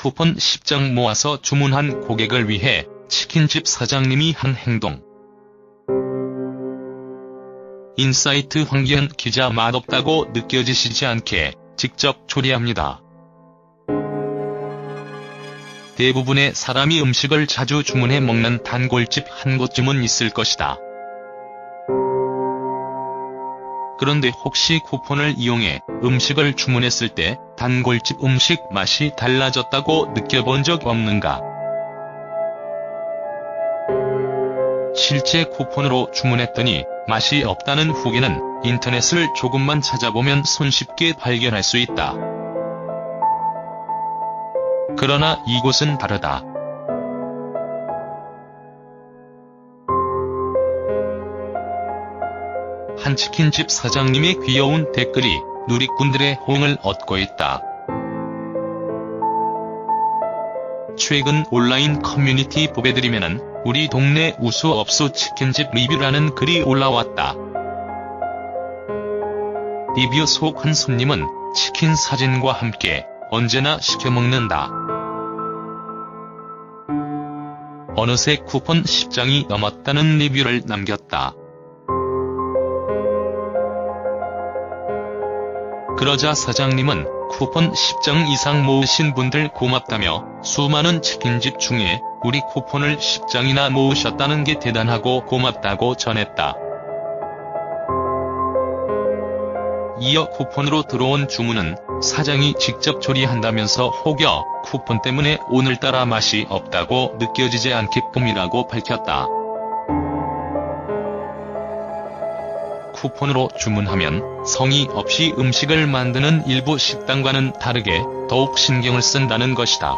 쿠폰 10장 모아서 주문한 고객을 위해 치킨집 사장님이 한 행동. 인사이트 황기현 기자 맛없다고 느껴지시지 않게 직접 조리합니다. 대부분의 사람이 음식을 자주 주문해 먹는 단골집 한 곳쯤은 있을 것이다. 그런데 혹시 쿠폰을 이용해 음식을 주문했을 때 단골집 음식 맛이 달라졌다고 느껴본 적 없는가? 실제 쿠폰으로 주문했더니 맛이 없다는 후기는 인터넷을 조금만 찾아보면 손쉽게 발견할 수 있다. 그러나 이곳은 다르다. 한 치킨집 사장님의 귀여운 댓글이 누리꾼들의 호응을 얻고 있다. 최근 온라인 커뮤니티 보배드리면은 우리 동네 우수업소 치킨집 리뷰라는 글이 올라왔다. 리뷰 속 한 손님은 치킨 사진과 함께 언제나 시켜 먹는다. 어느새 쿠폰 10장이 넘었다는 리뷰를 남겼다. 그러자 사장님은 쿠폰 10장 이상 모으신 분들 고맙다며 수많은 치킨집 중에 우리 쿠폰을 10장이나 모으셨다는 게 대단하고 고맙다고 전했다. 이어 쿠폰으로 들어온 주문은 사장이 직접 조리한다면서 혹여 쿠폰 때문에 오늘따라 맛이 없다고 느껴지지 않게끔이라고 밝혔다. 쿠폰으로 주문하면 성의 없이 음식을 만드는 일부 식당과는 다르게 더욱 신경을 쓴다는 것이다.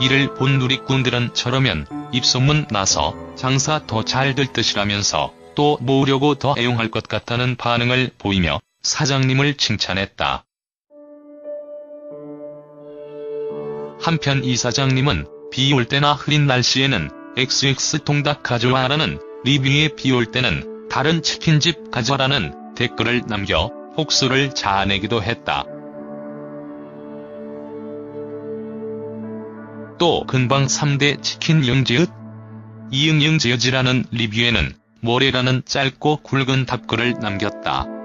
이를 본 누리꾼들은 저러면 입소문 나서 장사 더 잘 될 듯이라면서 또 모으려고 더 애용할 것 같다는 반응을 보이며 사장님을 칭찬했다. 한편 이 사장님은 비 올 때나 흐린 날씨에는 XX 통닭 가져와라는 리뷰에 비올 때는 다른 치킨집 가져라는 댓글을 남겨 혹수를 자아내기도 했다. 또 근방 3대 치킨 영지읒 이응 영지읒이라는 리뷰에는 모래라는 짧고 굵은 답글을 남겼다.